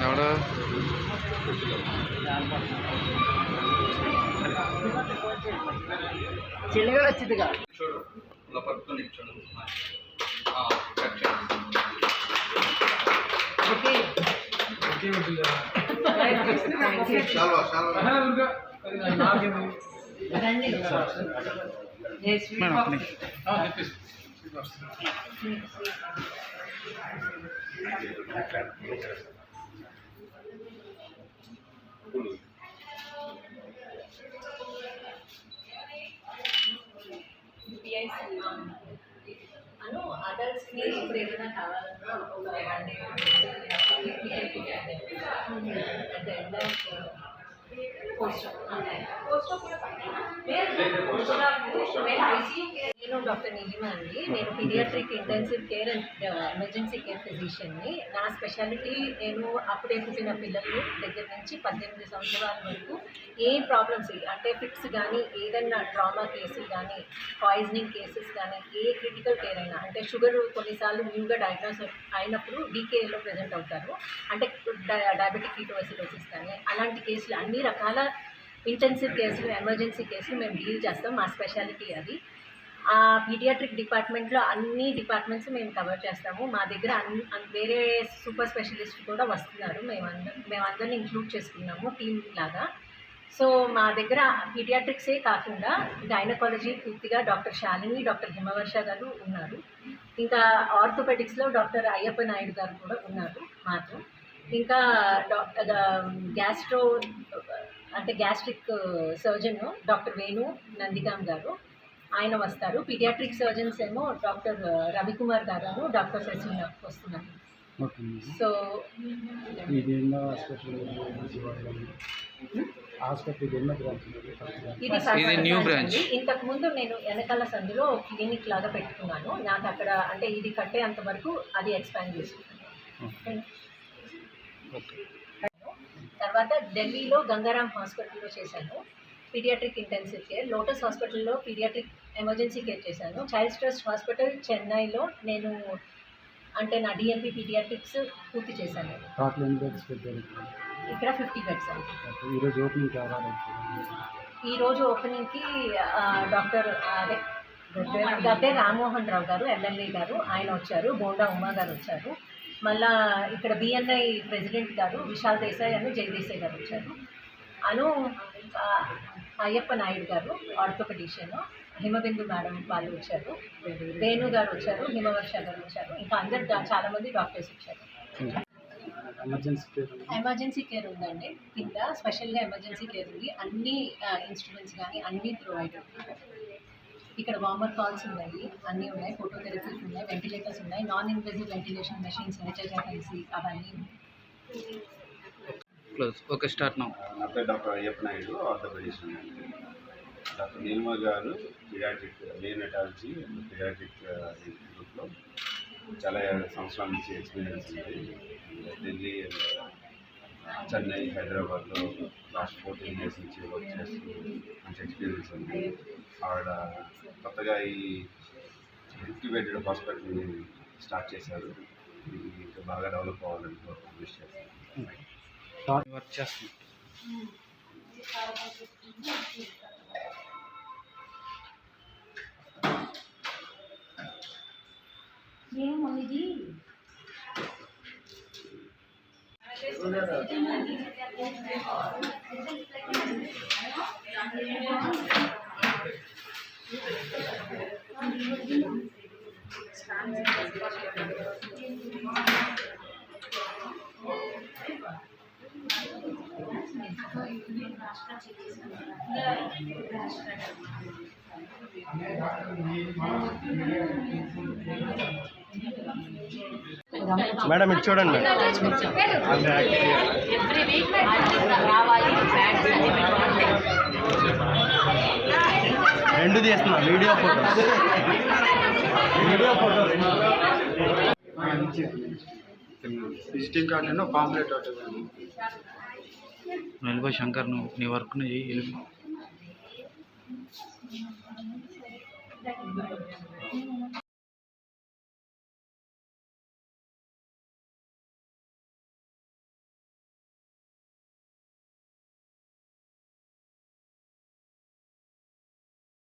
ఎవడు? చిన్నగా వచ్చిందిగా చూడు ఇలా పట్టుకొని చూడు ఆ, కట్ చేయండి. ఓకే. చాలు చాలు రండి. Madam, please. అను అడల్ట్స్ కి ఇప్పుడు ఏదైనా కావాలన్నా ఒక వన్ డే అంటే ఎండ్ ఆఫ్ పోస్ట్ నేను డాక్టర్ నిలిమా అండి నేను paediatric intensive care and emergency care ఫిజిషియన్ని నా స్పెషాలిటీ నేను అప్పుడే పుట్టిన పిల్లలు దగ్గర నుంచి పద్దెనిమిది సంవత్సరాల వరకు ఏ ప్రాబ్లమ్స్ అంటే ఫిక్స్ కానీ ఏదైనా ట్రామా కేసులు కానీ పాయిజనింగ్ కేసెస్ కానీ ఏ క్రిటికల్ కేర్ అయినా అంటే షుగర్ కొన్నిసార్లు న్యూగా డయాగ్నోస్ అయినప్పుడు డీకేఏలో ప్రజెంట్ అవుతారు. అంటే డయాబెటిక్ కీటోసిలోసిస్ కానీ అలాంటి కేసులు అన్ని రకాల ఇంటెన్సివ్ కేసులు ఎమర్జెన్సీ కేసులు మేము డీల్ చేస్తాం మా స్పెషాలిటీ అది. ఆ పీడియాట్రిక్ డిపార్ట్మెంట్లో అన్ని డిపార్ట్మెంట్స్ మేము కవర్ చేస్తాము. మా దగ్గర అన్ని అన్- వేరే సూపర్ స్పెషలిస్ట్ కూడా వస్తున్నారు. మేమందరం మేమందరిని ఇంక్లూడ్ చేసుకున్నాము టీమ్ లాగా. సో మా దగ్గర పీడియాట్రిక్సే కాకుండా గైనకాలజీ పూర్తిగా డాక్టర్ శాలిని డాక్టర్ హిమవర్ష గారు ఉన్నారు. ఇంకా ఆర్థోపెటిక్స్లో డాక్టర్ అయ్యప్ప నాయుడు గారు కూడా ఉన్నారు మాతో. ఇంకా డాక్టర్ గ్యాస్ట్రో అంటే gastric surgeon doctor Venu Nandigam గారు. ఆయన వస్తారు. పీడియాట్రిక్ సర్జన్స్ ఏమో డాక్టర్ రవికుమార్ గారు డాక్టర్ శశిన వస్తున్నారు. సో ఇది ఎన్నో బ్రాంచ్. ఇంతకు ముందు నేను వెనకాల సందులో క్లినిక్ లాగా పెట్టుకున్నాను. నాకు అక్కడ అంటే ఇది కట్టేంత వరకు అది ఎక్స్పాండ్ చేసుకున్నాను తర్వాత ఢిల్లీలో గంగారాం హాస్పిటల్లో చేశాను. పీడియాట్రిక్ ఇంటెన్సివ్ కేర్ లోటస్ హాస్పిటల్లో పీడియాట్రిక్ ఎమర్జెన్సీ కేర్ చేశాను. చైల్డ్ ట్రస్ట్ హాస్పిటల్ చెన్నైలో నేను అంటే నా డిఎంపీ పీడియాట్రిక్స్ పూర్తి చేశాను. ఇక్కడ ఫిఫ్టీ బెడ్స్ ఈరోజు ఓపెనింగ్ ఓపెనింగ్కి డాక్టర్ అదే గద్దె రామ్మోహన్ రావు గారు ఎమ్మెల్యే గారు ఆయన వచ్చారు. బోండా ఉమా గారు వచ్చారు. మళ్ళా ఇక్కడ బిఎన్ఐ ప్రెసిడెంట్ గారు విశాల్ దేశాయ్ అని జై దేశాయ్ గారు వచ్చారు. అను అయ్యప్ప నాయుడు గారు ఆర్థోపెడిషియన్ హిమబిందు మేడం వాళ్ళు వచ్చారు వేణు గారు వచ్చారు హిమవర్ష గారు వచ్చారు ఇంకా అందరు చాలా మంది డాక్టర్స్ వచ్చారు. ఎమర్జెన్సీ కేర్ ఉందండి. కింద స్పెషల్గా ఎమర్జెన్సీ కేర్ ఉంది. అన్ని ఇన్స్ట్రుమెంట్స్ కానీ అన్ని ప్రొవైడ్ ఇక్కడ వార్మర్ కాల్స్ ఉన్నాయి అన్నీ ఉన్నాయి ఫోటోథెరపీస్ ఉన్నాయి వెంటిలేటర్స్ ఉన్నాయి non invasive ventilation machines HIC అవన్నీ ఉన్నాయి. క్లోజ్. Okay start now. పేరు doctor Ayyappa Naidu orthopaedician doctor Neelima గారు పిడాట్రిక్ నియోనటాలజీ పిడాట్రిక్ గ్రూప్లో చాలా సంవత్సరాల నుంచి ఎక్స్పీరియన్స్ ఉంది. ఢిల్లీ చెన్నై హైదరాబాద్లో లాస్ట్ ఫోర్టీన్ ఇయర్స్ నుంచి వర్క్ చేస్తూ మంచి ఎక్స్పీరియన్స్ ఉంది. ఆవిడ కొత్తగా ఈ బెడెడ్ హాస్పిటల్ని స్టార్ట్ చేశారు. ఇంకా బాగా డెవలప్ అవ్వాలని విష్ చేస్తాను వర్క్ చేస్తాం మేడం ఇటు చూడండి ఎవ్రీ వీక్ రావాలి బ్యాగ్స్ అన్ని పెట్టుకోండి రెండు తీస్తున్నా video photo. Video photo visiting card నేను పాంప్లెట్ ఒకటి వెళ్ళిపో శంకర్ నువ్వు నీ వర్క్ నువ్వు చెయ్యి వెళ్ళిపో